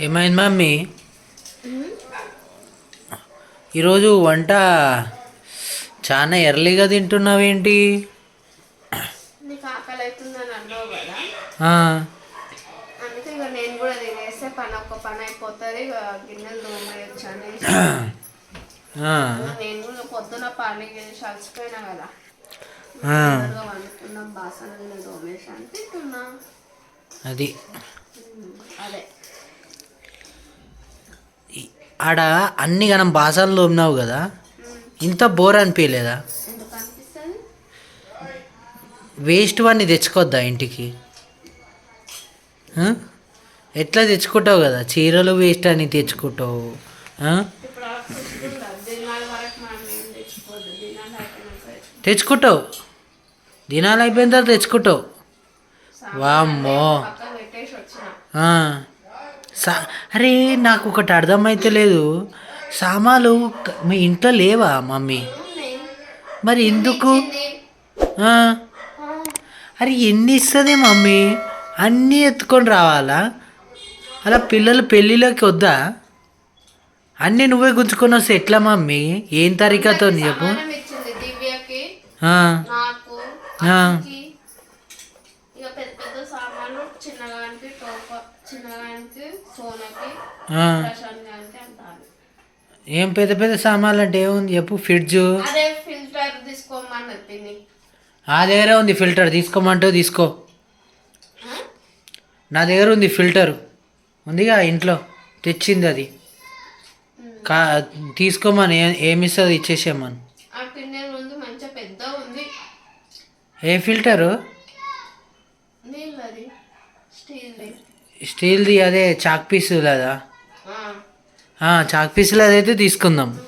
ఏమైంది మమ్మీ? ఈరోజు వంట చాలా ఎర్లీగా తింటున్నావేంటి? పొద్దున పని చేసి అలసిపోయినా కదా. వండుకున్నాం బాసనలు తోమేసి అని తింటున్నా. అది. అదే. ఆడ అన్ని గనం బాసనలు ఉన్నావు కదా? ఇంత బోర్ అనిపించలేదా వేస్ట్ వాడిని తెచ్చుకోద్దా ఇంటికి? ఎట్లా తెచ్చుకుంటావు కదా? చీరలు వేస్ట్ అని తెచ్చుకుంటావు. తెచ్చుకుంటావు. దినాలు అయిపోయిన తర్వాత తెచ్చుకుంటావు. వామ్మో. సా అరే నాకు ఒకటి అర్థమైతే లేదు. సామాలు మీ ఇంట్లో లేవా మమ్మీ. మరి ఎందుకు? అరే ఎన్ని ఇస్తుంది మమ్మీ? అన్నీ ఎత్తుకొని రావాలా? అలా పిల్లలు పెళ్ళిలోకి వద్దా? అన్నీ నువ్వే గుంజుకొని వస్తే ఎట్లా మమ్మీ? ఏం తరికతో చెప్పు సమానం ఇచ్చింది దివ్యకి ఆ, నాకు ఆ. అక్కకి. ఇక పెద్ద పెద్ద సామాన్లు చిన్నగానికి టోప చిన్నగానికి సోనకి ఆ. ప్రశాంత్ గానికి అంటారు ఏం పెద్ద పెద్ద సామాన్లు అంటే ఏముంది? చెప్పు ఫ్రిడ్జ్ ఆ దగ్గర ఉంది ఫిల్టర్. తీసుకోమంటూ తీసుకో? నా దగ్గర ఉంది ఫిల్టర్. ఉందిగా ఇంట్లో. తెచ్చింది అది. కా తీసుకోమని ఏమి ఇస్తుంది ఇచ్చేసేమని. ఏ ఫిల్టరు నీళ్ళు అది స్టీల్ది స్టీల్ది అదే చాక్ పీస్ లేదా చాక్ పీసులు అదైతే తీసుకుందాం.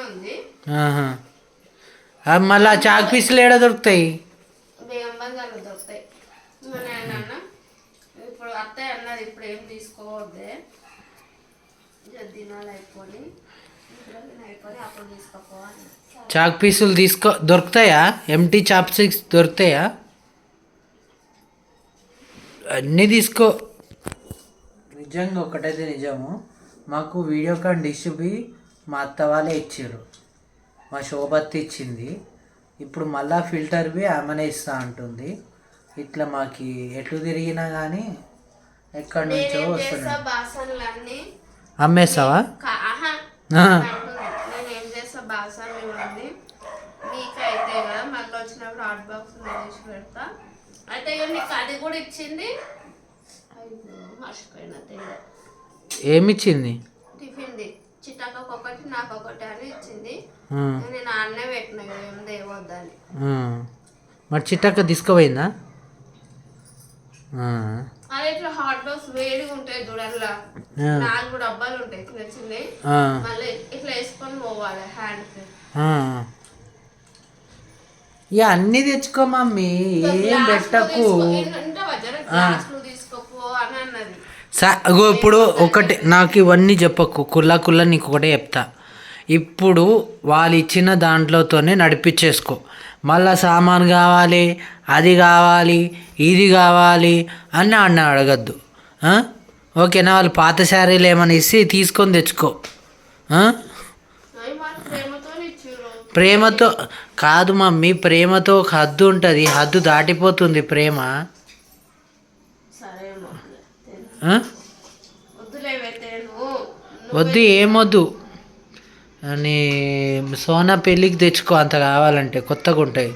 ఉంది. ఆహా. ఆ, మళ్ళా చాక్ పీసులు ఏడ దొరుకుతాయి? ఇప్పుడు అత్తయ్య అన్నది ఇప్పుడు ఏం తీసుకోవద్దే. దినాలు అయిపోయి చాక్ పీసులు తీసుకో దొరుకుతాయా? ఎంటీ చాప్ స్టిక్స్ దొరుకుతాయా? అన్నీ తీసుకో. నిజంగా ఒకటైతే నిజము. మాకు వీడియోకాన్ డిష్వి మా అత్త వాళ్ళే ఇచ్చారు. మా శోభత్తి ఇచ్చింది. ఇప్పుడు మళ్ళా ఫిల్టర్వి ఆమెనే ఇస్తా అంటుంది. ఇట్లా మాకి ఎట్లు తిరిగినా కానీ ఎక్కడి నుంచో వస్తున్నాయి అమ్మేస్తావా? కదా మళ్ళీ వచ్చినప్పుడు హాట్ బాక్స్ పెడతా. అయితే నీకు అది కూడా ఇచ్చింది మర్చిపోయినా తెలియదు ఏమిచ్చింది టిఫిన్ది చిట్టక్కకు ఒకటి నాకు ఒకటి అని ఇచ్చింది నేను అన్నే పెట్టిన కదా ఏం. మరి చిట్టక్క తీసుకుపోయిందా. అదే ఇట్లా హాట్ బాక్స్ వేడిగా ఉంటాయి చూడల్లా. నాలుగు డబ్బాలు ఉంటాయి చిన్న చిన్నవి. మళ్ళీ ఇట్లా వేసుకొని పోవాలి హ్యాండ్. ఇక అన్నీ తెచ్చుకో మమ్మీ ఏం పెట్టకు. ఇప్పుడు ఒకటి నాకు ఇవన్నీ చెప్పకు. కుల్ల కుల్ల నీకు ఒకటే చెప్తా. ఇప్పుడు వాళ్ళు ఇచ్చిన దాంట్లోతోనే నడిపించేసుకో. మళ్ళా సామాన్ కావాలి అది కావాలి ఇది కావాలి అని అన్న అడగద్దు? ఓకేనా? వాళ్ళు పాత శారీలు ఏమైనా ఇస్తే తీసుకొని తెచ్చుకో ఆ? అవి వాళ్ళు ప్రేమతో ఇచ్చిర్రు ప్రేమతో కాదు మమ్మీ ప్రేమతో ఒక హద్దు ఉంటుంది. హద్దు దాటిపోతుంది ప్రేమ. వద్దు ఏమొద్దు అని సోనా పెళ్ళికి తెచ్చుకో అంత కావాలంటే కొత్తగా ఉంటాయి?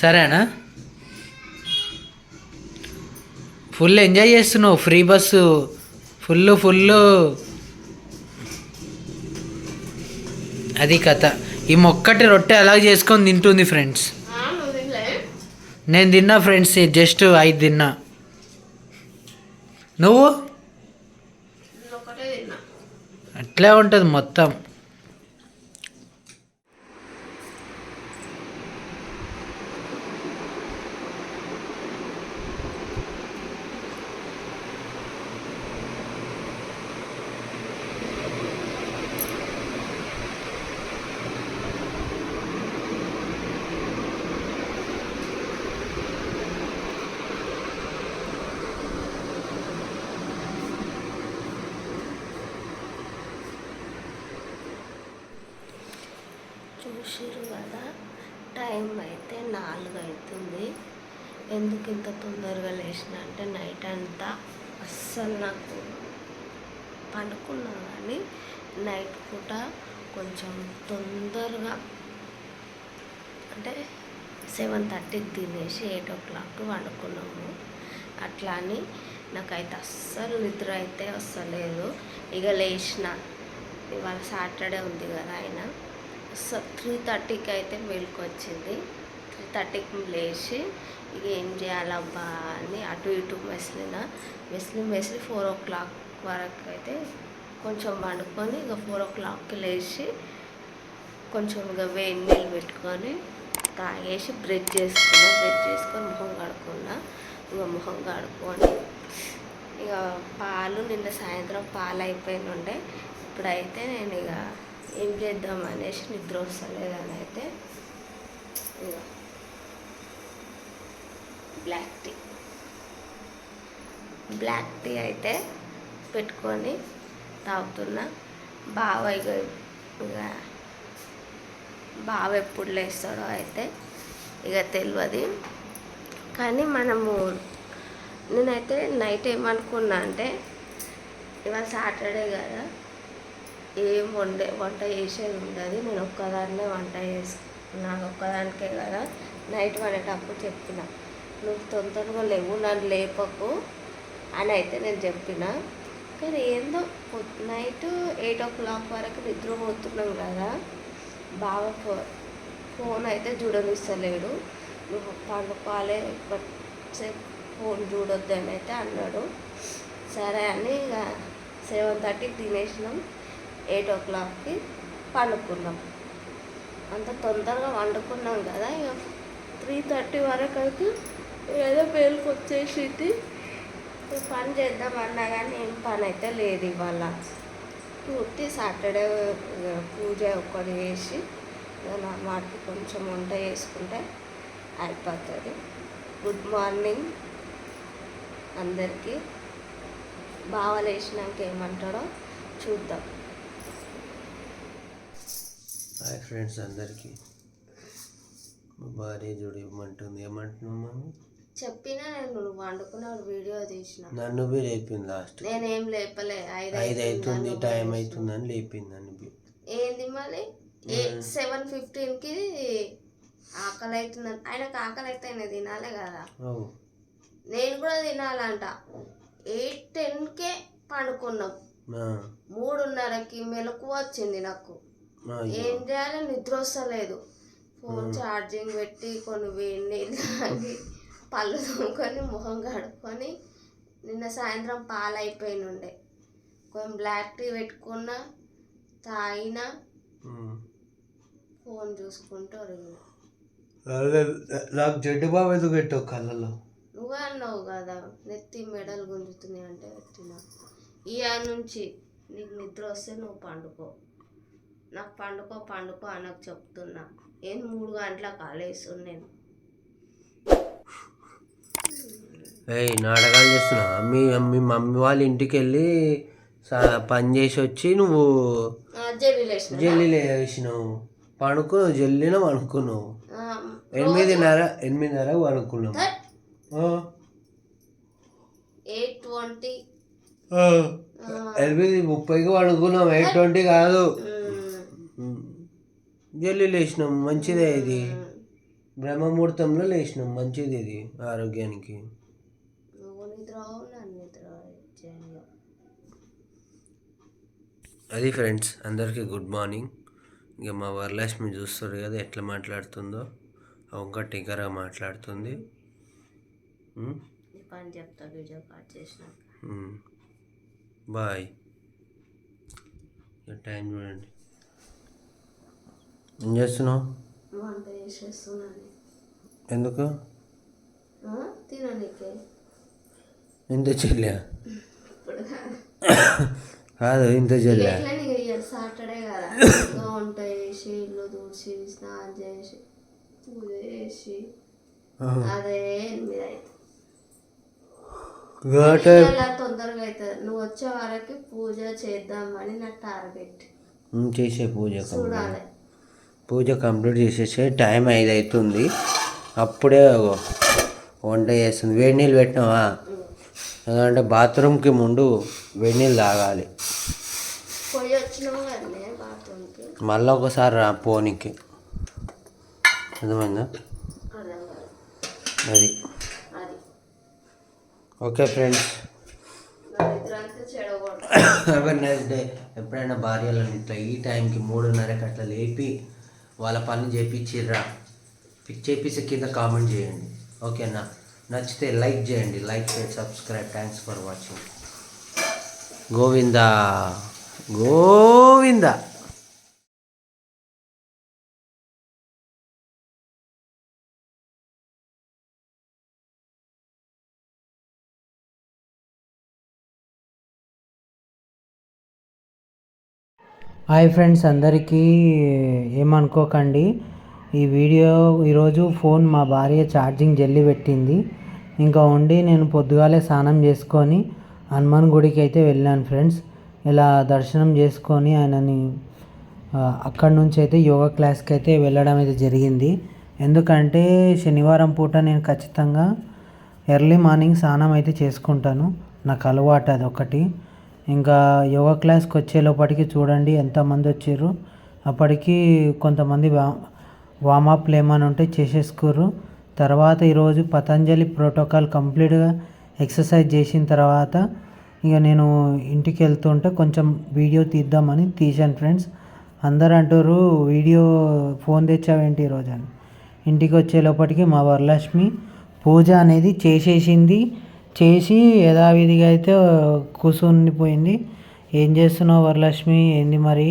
సరేనా? ఫుల్ ఎంజాయ్ చేస్తున్నావు ఫ్రీ బస్సు. ఫుల్ ఫుల్ అది కథ. ఈ మొక్కటి రొట్టె అలా చేసుకొని తింటుంది ఫ్రెండ్స్. నేను తిన్నా ఫ్రెండ్స్ జస్ట్ ఐదు తిన్నా. నువ్వు? అట్లే ఉంటుంది మొత్తం. టైం అయితే నాలుగు అవుతుంది ఎందుకు ఇంత తొందరగా లేచిన అంటే నైట్ అంతా అస్సలు నాకు పండుకున్నా కానీ నైట్ పూట కొంచెం తొందరగా అంటే సెవెన్ థర్టీకి తినేసి ఎయిట్ ఓ క్లాక్ వండుకున్నాము అట్లా అని నాకైతే అస్సలు నిద్ర అయితే వస్తలేదు ఇక లేచిన ఇవాళ సాటర్డే ఉంది కదా ఆయన సో త్రీ థర్టీకి అయితే మిల్క్ వచ్చింది త్రీ థర్టీకి లేచి ఇక ఏం చేయాలబ్బా అని అటు ఇటు మెసిలిన మెసిలి మెసిలి ఫోర్ ఓ క్లాక్ వరకు అయితే కొంచెం వండుకొని ఇక ఫోర్ ఓ క్లాక్కి లేచి కొంచెం ఇక వేడి నీళ్ళు పెట్టుకొని తాగేసి బ్రెడ్ చేసుకున్నా బ్రెడ్ చేసుకొని ముఖం కడుక్కున్నా. ఇక ముఖం కడుక్కొని ఇక పాలు నిన్న సాయంత్రం పాలు అయిపోయిన ఉండే ఇప్పుడైతే నేను ఇక ఏం చేద్దాం అనేసి నిద్ర వస్తలేదని అయితే ఇక బ్లాక్ టీ. బ్లాక్ టీ అయితే పెట్టుకొని తాగుతున్నా. బావ ఇక ఇక బావ ఎప్పుడు లేస్తాడో అయితే ఇక తెలియదు కానీ మనము నేనైతే నైట్ ఏమనుకున్నా అంటే ఇవాళ సాటర్డే కదా. ఏం వండే వంట చేసేది ఉండదు. నేను ఒక్కదాన్నే వంట చేసి నాకు ఒక్కదానికే కదా నైట్ వండేటప్పుడు చెప్పిన. నువ్వు తొందరగా లేవు నన్ను లేపకు అని అయితే నేను చెప్పిన. కానీ ఏందో నైట్ ఎయిట్ ఓ క్లాక్ వరకు నిద్రపోతున్నాం కదా. బాగా ఫో ఫోన్ అయితే చూడనిస్తలేడు. నువ్వు పండుకోవాలి సేపు ఫోన్ అని అయితే అన్నాడు. సరే అని ఇక సెవెన్ థర్టీకి తినేసినాం. ఎయిట్ ఓ క్లాక్కి పండుకున్నాం. అంత తొందరగా వండుకున్నాం కదా ఇక త్రీ థర్టీ వరకు అయితే ఏదో పేలుకు వచ్చేసింది. పని చేద్దామన్నా కానీ ఏం పని అయితే లేదు ఇవాళ. పూర్తి సాటర్డే ఇక పూజ ఒక్కటి చేసి వాటికి కొంచెం వంట చేసుకుంటే అయిపోతుంది. గుడ్ మార్నింగ్ అందరికీ. బాగా లేచినాక ఏమంటాడో చూద్దాం. హాయ్ ఫ్రెండ్స్ అందరికీ. భార్య చూడు ఇవ్వమంటుంది. ఏమంటున్నావు మమ్మీ? చెప్పినా నేను నువ్వు వండుకున్న వీడియో తీసిన. నన్ను బి లేపింది లాస్ట్ నేనేం లేపలే. ఐదు ఐదు అవుతుంది టైం అవుతుందని లేపింది నన్ను బి. ఏంది మళ్ళీ? సెవెన్ ఫిఫ్టీన్కి ఆకలి అవుతుందని ఆయనకు ఆకలి అయితే ఆయన తినాలి కదా. నేను కూడా తినాలంట. Eight ten K పండుకున్నాం. మూడున్నరకి మెలకు వచ్చింది నాకు. ఏం చేయాలో నిద్ర వస్తలేదు. ఫోన్ ఛార్జింగ్ పెట్టి కొన్ని వేడి నీళ్ళు తాగి పళ్ళు తోముకొని ముఖం కడుక్కొని నిన్న సాయంత్రం పాలు అయిపోయిన ఉండే కొంచెం బ్లాక్ టీ పెట్టుకున్నా తాగిన. ఫోన్ చూసుకుంటూ అదే, నాకు జడ్డు బాబు ఎందుకు పెట్టావు కళ్ళలో? నువ్వే అన్నావు కదా నెత్తి మెడలు గుంజుతున్నాయి అంటే పెట్టిన. ఇయర్ నుంచి నీకు నిద్ర వస్తే నువ్వు పండుకో. నాకు పండుకో పండుకో అనకు చెప్తున్నా. ఏం మూడు గంటల కాలేస్తుంది నేను. ఏయ్ నాటకాలు చేస్తున్నావా మీ మీ మమ్మీ వాళ్ళ ఇంటికి వెళ్ళి పని చేసి వచ్చి నువ్వు జల్లి వేసినావు పడుకున్నావు జల్లిన పడుకున్నావు. ఎనిమిదిన్నర ఎనిమిదిన్నర పడుకున్నావు ఆ, ఎయిట్ ట్వంటీ. ఎనిమిది ముప్పైకి పడుకున్నాం. ఎయిట్ ట్వంటీ కాదు. జల్లి లేచినాం మంచిదే ఇది. బ్రహ్మముహూర్తంలో లేచినాం మంచిది ఇది ఆరోగ్యానికి. అది ఫ్రెండ్స్ అందరికీ గుడ్ మార్నింగ్. ఇక మా వరలక్ష్మి చూస్తారు కదా ఎట్లా మాట్లాడుతుందో. ఇంకా టికరా మాట్లాడుతుంది. బాయ్. టైం చూడండి. ఏం చేస్తున్నావు? వంట చేసేస్తున్నాను. ఎందుకు? తిననీకే. ఇంత చెల్లా? కాదు. ఇంత చెల్లా? సాటర్డే కదా. వంట చేసి ఇల్లు తుడిచి స్నానం చేసి పూజ చేసి అదే ఎనిమిది అవుతుంది తొందరగా అవుతుంది నువ్వు వచ్చే వరకు పూజ చేద్దామని నా టార్గెట్. చేసే పూజ చూడాలి. పూజ కంప్లీట్ చేసేసి టైం ఐదు అవుతుంది అప్పుడే వంట చేస్తుంది. వేడి నీళ్ళు పెట్టినావా? ఎందుకంటే బాత్రూమ్కి ముందు వేడి నీళ్ళు తాగాలి. మళ్ళీ ఒకసారి రా పోనీకి. అర్థమైందా? అది. Okay friends. Have nice day ఎప్పుడైనా భార్యలను ఇట్లా ఈ టైంకి మూడున్నరకి అట్లా లేపి వాళ్ళ పని చేయించిర్రా పిక్ కింద కామెంట్ చేయండి. ఓకేనా? నచ్చితే లైక్ చేయండి. లైక్ చేయండి. Subscribe. Thanks for watching. Govinda. Govinda. Hi friends అందరికీ ఏమనుకోకండి. ఈ వీడియో ఈరోజు ఫోన్ మా భార్య ఛార్జింగ్ జల్లి పెట్టింది. ఇంకా ఉండి నేను పొద్దుగాలే స్నానం చేసుకొని హనుమాన్ గుడికి అయితే వెళ్ళాను ఫ్రెండ్స్. ఇలా దర్శనం చేసుకొని ఆయనని అక్కడి నుంచి అయితే యోగా క్లాస్కి అయితే వెళ్ళడం అయితే జరిగింది. ఎందుకంటే శనివారం పూట నేను ఖచ్చితంగా ఎర్లీ మార్నింగ్ స్నానం అయితే చేసుకుంటాను. నాకు అలవాటు అది ఒకటి. ఇంకా యోగా క్లాస్కి వచ్చే లోపటికి చూడండి ఎంతమంది వచ్చారు. అప్పటికి కొంతమంది వా వామప్లు ఏమైనా ఉంటే చేసేసుకోరు. తర్వాత ఈరోజు పతంజలి ప్రోటోకాల్ కంప్లీట్గా ఎక్సర్సైజ్ చేసిన తర్వాత ఇక నేను ఇంటికి వెళ్తుంటే కొంచెం వీడియో తీద్దామని తీశాను ఫ్రెండ్స్. అందరు అంటారు వీడియో ఫోన్ తెచ్చావేంటి ఈరోజు? అని. ఇంటికి వచ్చే లోపటికి మా వరలక్ష్మి పూజ అనేది చేసేసింది. చేసి యథావిధిగా అయితే కూర్చుండిపోయింది ఏం చేస్తున్నావు వరలక్ష్మి? ఏంది మరి?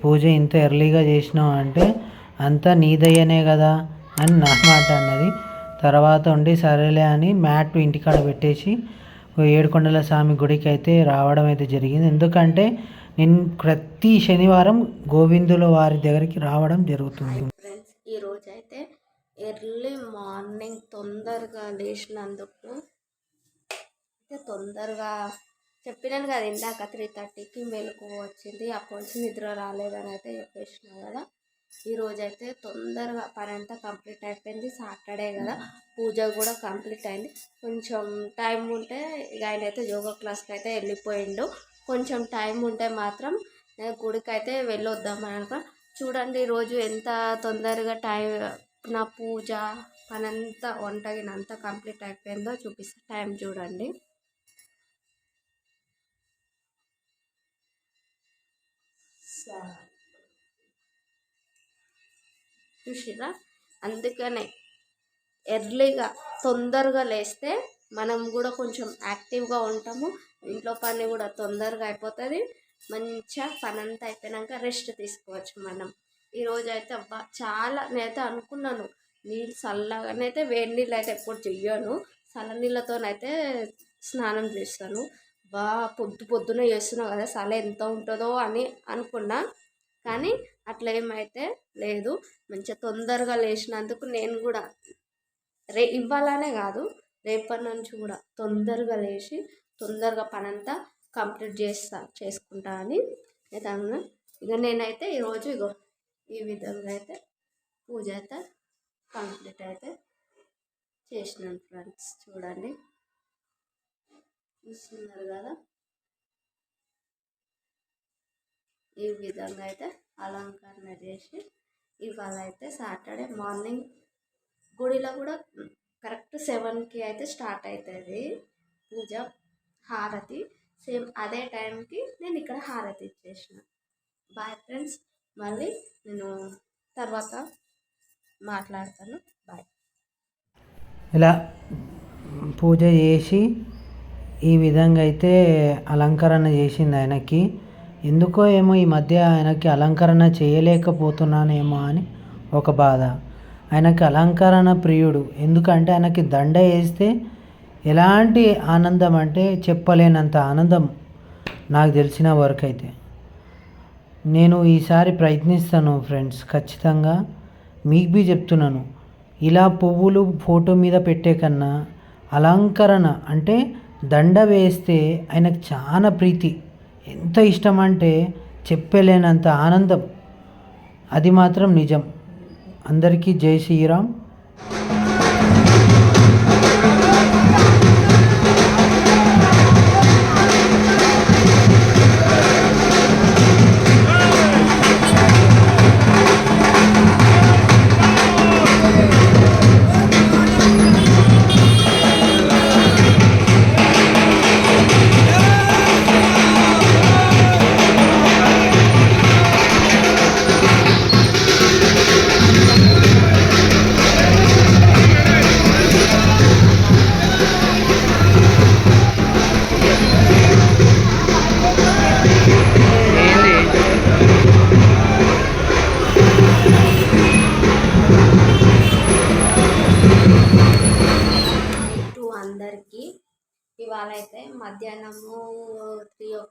పూజ ఇంత ఎర్లీగా చేసినావు అంటే అంతా నీదయ్యనే కదా అని నా మాట అన్నది. తర్వాత ఉండి సరేలే అని మ్యాట్ ఇంటికాడ పెట్టేసి ఏడుకొండల స్వామి గుడికి అయితే రావడం అయితే జరిగింది. ఎందుకంటే నేను ప్రతి శనివారం గోవిందుల వారి దగ్గరికి రావడం జరుగుతుంది. ఫ్రెండ్స్ ఈ రోజు అయితే ఎర్లీ మార్నింగ్ తొందరగా లేచినందుకు అయితే తొందరగా చెప్పినాను కదా ఇందాక త్రీ థర్టీకి మెలకు వచ్చింది. అప్పటి నుంచి నిద్ర రాలేదని అయితే చెప్పేసిన కదా. ఈరోజు అయితే తొందరగా పని అంతా కంప్లీట్ అయిపోయింది. సాటర్డే కదా. పూజ కూడా కంప్లీట్ అయింది. కొంచెం టైం ఉంటే ఆయన అయితే యోగా క్లాస్కి అయితే వెళ్ళిపోయిండు. కొంచెం టైం ఉంటే మాత్రం నేను గుడికి అయితే వెళ్ళొద్దామని అనుకో చూడండి ఈరోజు ఎంత తొందరగా టైం నా పూజ పనంతా వంట అంతా కంప్లీట్ అయిపోయిందో చూపిస్తా. టైం చూడండి. చూసిరా అందుకనే ఎర్లీగా తొందరగా లేస్తే మనం కూడా కొంచెం యాక్టివ్గా ఉంటాము. ఇంట్లో పని కూడా తొందరగా అయిపోతుంది. మంచిగా పని అంతా అయిపోయినాక రెస్ట్ తీసుకోవచ్చు మనం. ఈరోజు అయితే అబ్బా చాలా నేనైతే అనుకున్నాను. నీళ్ళు చల్లగానైతే వేడి నీళ్ళు అయితే ఎప్పుడు చెయ్యను. చల్ల నీళ్ళతోనైతే స్నానం చేస్తాను. బా పొద్దు పొద్దున చేస్తున్నావు కదా చల్ల ఎంత ఉంటుందో అని అనుకున్నా. కానీ అట్లా ఏమైతే లేదు. మంచిగా తొందరగా లేచినందుకు నేను కూడా రే ఇవ్వాలనే కాదు రేపటి నుంచి కూడా తొందరగా లేచి తొందరగా పనంతా కంప్లీట్ చేస్తా చేసుకుంటా అని అయితే అన్నా ఇక నేనైతే ఈరోజు ఇగో ఈ విధంగా అయితే పూజ అయితే కంప్లీట్ అయితే చేసినాను ఫ్రెండ్స్. చూడండి. చూస్తున్నారు కదా? ఈ విధంగా అయితే అలంకరణ చేసి ఇవాళ అయితే సాటర్డే మార్నింగ్ గుడిలో కూడా కరెక్ట్ సెవెన్కి అయితే స్టార్ట్ అవుతుంది పూజ హారతి. సేమ్ అదే టైంకి నేను ఇక్కడ హారతి ఇచ్చేసిన. బాయ్ ఫ్రెండ్స్ మళ్ళీ నేను తర్వాత మాట్లాడతాను. బాయ్. ఇలా పూజ చేసి ఈ విధంగా అయితే అలంకరణ చేసింది ఆయనకి. ఎందుకో ఏమో ఈ మధ్య ఆయనకి అలంకరణ చేయలేకపోతున్నానేమో అని ఒక బాధ. ఆయనకి అలంకరణ ప్రియుడు. ఎందుకంటే ఆయనకి దండ వేస్తే ఎలాంటి ఆనందం అంటే చెప్పలేనంత ఆనందం నాకు తెలిసిన వరకు అయితే నేను ఈసారి ప్రయత్నిస్తాను ఫ్రెండ్స్ ఖచ్చితంగా మీకు బి చెప్తున్నాను. ఇలా పువ్వులు ఫోటో మీద పెట్టే కన్నా అలంకరణ అంటే దండ వేస్తే ఆయనకు చాలా ప్రీతి. ఎంత ఇష్టం అంటే చెప్పలేనంత ఆనందం. అది మాత్రం నిజం. అందరికీ జై శ్రీరామ్.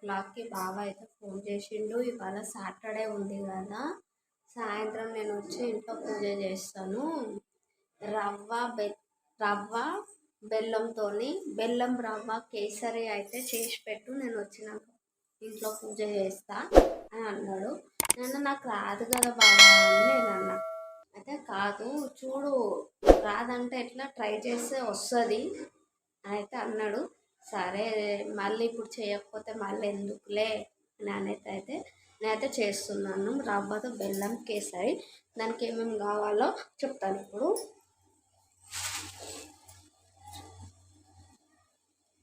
క్లాక్కి బాబా అయితే ఫోన్ చేసిండు. ఇవాళ సాటర్డే ఉంది కదా. సాయంత్రం నేను వచ్చి ఇంట్లో పూజ చేస్తాను. రవ్వ బె రవ్వ బెల్లంతో బెల్లం రవ్వ కేసరి అయితే చేసి పెట్టు. నేను వచ్చినాక ఇంట్లో పూజ చేస్తా అని అన్నాడు. నేను నాకు రాదు కదా బాబా అని నేను అన్నా. అయితే కాదు చూడు రాదంటే ఎట్లా? ట్రై చేస్తే వస్తుంది అయితే అన్నాడు. సరే మళ్ళీ ఇప్పుడు చేయకపోతే మళ్ళీ ఎందుకులే అని అనేది అయితే నేనైతే చేస్తున్నాను. రవ్వతో బెల్లం కేసరి. దానికి ఏమేమి కావాలో చెప్తాను ఇప్పుడు.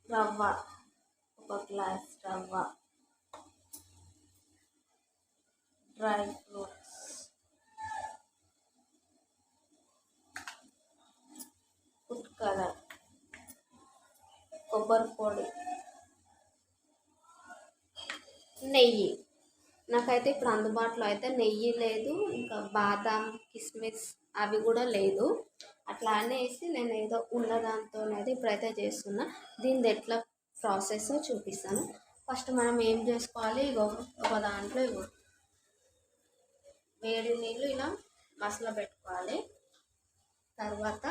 రవ్వ ఒక గ్లాస్ రవ్వ. Dry fruits. Food colour. కొబ్బరి పొడి. నెయ్యి. నాకైతే ఇప్పుడు అందుబాటులో అయితే నెయ్యి లేదు ఇంకా బాదాం కిస్మిస్ అవి కూడా లేదు. అట్లా అనేసి నేను ఏదో ఉన్న అనేది అయితే ఇప్పుడైతే చేస్తున్నా. దీనిది ఎట్లా ప్రాసెస్ చూపిస్తాను. ఫస్ట్ మనం ఏం చేసుకోవాలి? ఇగో ఒక దాంట్లో ఇగో వేడి నీళ్ళు ఇలా మసల పెట్టుకోవాలి తర్వాత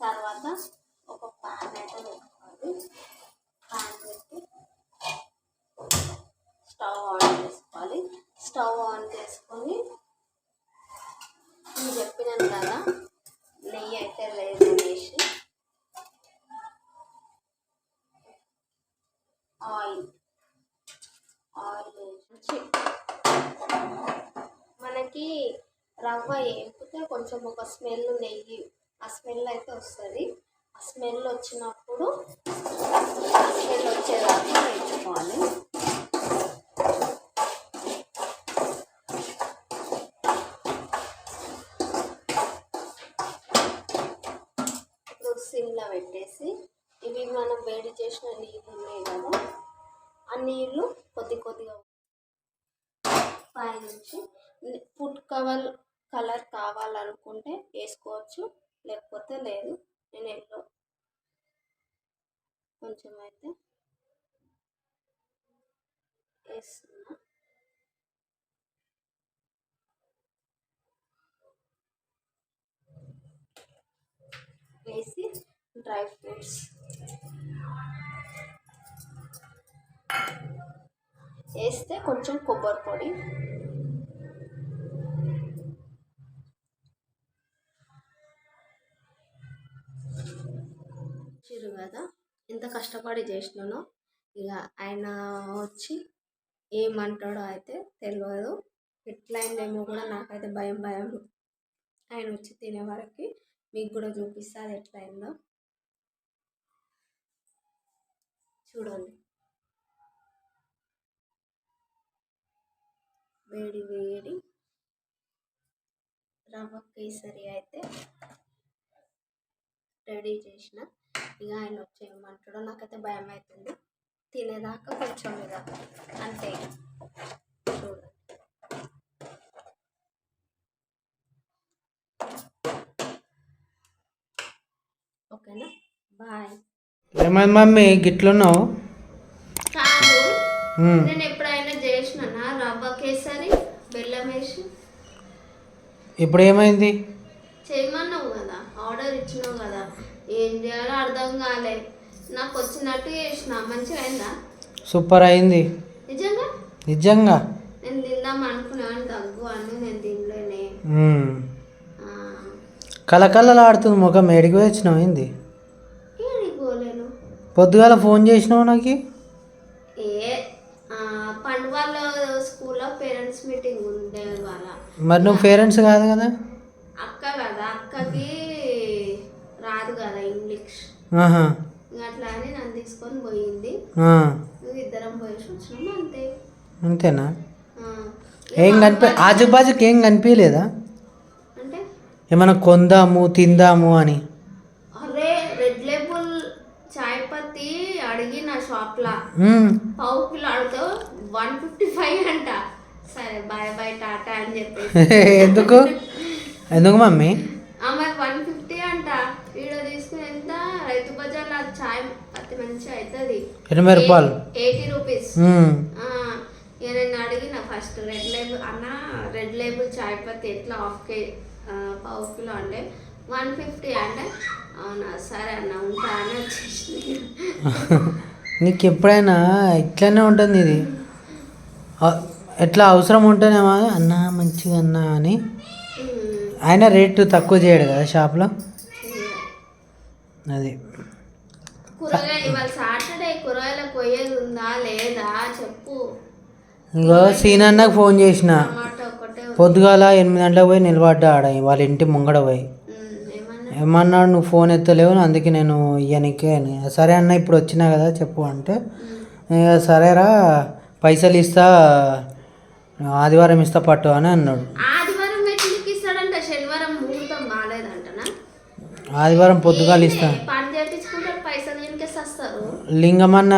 తర్వాత ఒక ప్యాన్ అయితే పెట్టుకోవాలి ప్యాన్ పెట్టి కొంచెం ఒక స్మెల్ నెయ్యి ఆ స్మెల్ అయితే వస్తుంది. ఆ స్మెల్ వచ్చినప్పుడు ఆ స్మెల్ వచ్చేదాకా వేయించుకోవాలి. ఇప్పుడు సిమ్లో పెట్టేసి ఇవి మనం వేడి చేసిన నీళ్ళు ఉన్నాయి కదా ఆ నీళ్ళు కొద్ది కొద్దిగా పైనుంచి ఫుడ్ కవర్ కలర్ కావాలనుకుంటే వేసుకోవచ్చు లేకపోతే లేదు. నేను ఎల్లో. కొంచెం అయితే వేస్తున్నా. వేసి డ్రై ఫ్రూట్స్. వేస్తే కొంచెం కొబ్బరి పొడి. చూడు కదా ఎంత కష్టపడి చేసినానో. ఇక ఆయన వచ్చి ఏమంటాడో అయితే తెలియదు ఎట్లా అయిందేమో కూడా నాకైతే భయం భయం. ఆయన వచ్చి తినే వరకు మీకు కూడా చూపిస్తా అది ఎట్లా అయిందో చూడండి. వేడి వేడి రవ్వ కేసరి అయితే రెడీ చేసిన. ఇక ఆయన వచ్చి ఏమంటాడో నాకైతే భయం అవుతుంది తినేదాకా కొంచెం ఇక అంతే చూడండి ఓకేనా? బాయ్. ఏమైంది మమ్మీ? గిట్లున్నావు. నేను ఎప్పుడైనా చేసినానా? రవ్వ కేసరి బెల్లం వేసి? ఇప్పుడు ఏమైంది చేయమన్నావు కదా ఆర్డర్ ఇచ్చినావు కదా ఏం చేయాలో అర్థం కాలే నాకు వచ్చినట్టు చేసిన మంచిగా అయిందా? సూపర్ అయింది. నిజంగా? నిజంగా. నేను తిందాం అనుకున్నాను దగ్గు అని నేను తినలేనే. కలకలలాడుతుంది ముఖం ఏడికి వచ్చినావు ఏంది? పొద్దుగాల ఫోన్ చేసినావు నాకు? ఏ పండు వాళ్ళ స్కూల్లో పేరెంట్స్ మీటింగ్ ఉండే వాళ్ళ మరి నువ్వు పేరెంట్స్ కాదు కదా అక్క కదా అక్కకి రాదు కదా ఇంగ్లీష్. అట్లా అని నన్ను తీసుకొని పోయింది. ఇద్దరం పోయేసి వచ్చినాము అంతే. అంతేనా. ఏం కనిపి ఆజుబాజుకి ఏం కనిపించలేదా అంటే? ఏమైనా కొందాము తిందాము అని? అరే రెడ్ లేబుల్ చాయ్ పత్తి అడిగిన షాప్లా. ఉమ్. పావు కిలో వన్ ఫిఫ్టీ ఫైవ్ అంట. సరే బాయ్ బాయ్ టాటా అని చెప్పేసి. ఎందుకు? ఎందుకు మమ్మీ? ఆమె వన్ ఫిఫ్టీ అంట ఈడ తీసుకుని ఎంత రైతు బజార్లో చాయ్ పత్తి మంచిగా అవుతుంది ఎనభై రూపాయలు. Eighty rupees. నేను అడిగిన ఫస్ట్ రెడ్ లేబుల్ అన్న రెడ్ లేబుల్ చాయ్ పత్తి ఎట్లా హాఫ్ కే పావు కిలో అంటే వన్ ఫిఫ్టీ అంటే అవునా? సరే అన్న ఉంటా అని వచ్చేసింది. నీకు ఎప్పుడైనా ఇట్లనే ఉంటుంది ఇది? ఎట్లా అవసరం ఉంటేనేమో అన్నా మంచిగా అన్నా అని. ఆయన రేటు తక్కువ చేయడు కదా షాప్లో? అది. కూరగాయ ఇవాళ పోయేది ఉందా లేదా చెప్పు. ఇంకో సీనన్నకు ఫోన్ చేసిన. పొద్దుగాల ఎనిమిది గంటలకు పోయి నిలబడ్డా ఆడ వాళ్ళ ఇంటి ముంగడ పోయి. ఏమన్నాడు నువ్వు ఫోన్ ఎత్తలేవు అందుకే నేను ఇయ్యనికే అని. సరే అన్న ఇప్పుడు వచ్చినా కదా చెప్పు అంటే. ఇక సరేరా పైసలు ఇస్తా ఆదివారం ఇస్తా పట్టు అని అన్నాడు. ఆదివారం పొద్దుగాల ఇస్తా పని చేపించుకుంటారు పైసలు దీనికే వస్తారు లింగమన్న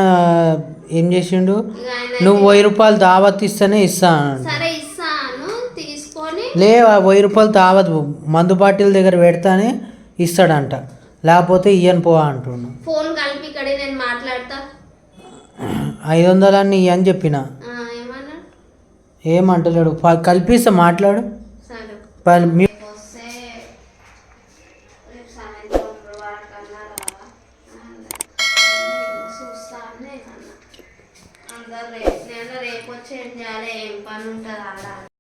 ఏం చేసిండు? నువ్వు వెయ్యి రూపాయలు దావత్ ఇస్తేనే సరే ఇస్తాను తీసుకొని. లే వెయ్యి రూపాయలు దావత్ మందు బాటిల్ దగ్గర పెడతానే ఇస్తాడంట. లేకపోతే ఇయ్యను పో అంటుండు. ఫోన్ కలిపి ఇక్కడ నేను మాట్లాడతా. ఐదు వందలన్నీ ఇయ్యని చెప్పిన. ఏమంటలేడు? కల్పిస్తా మాట్లాడు.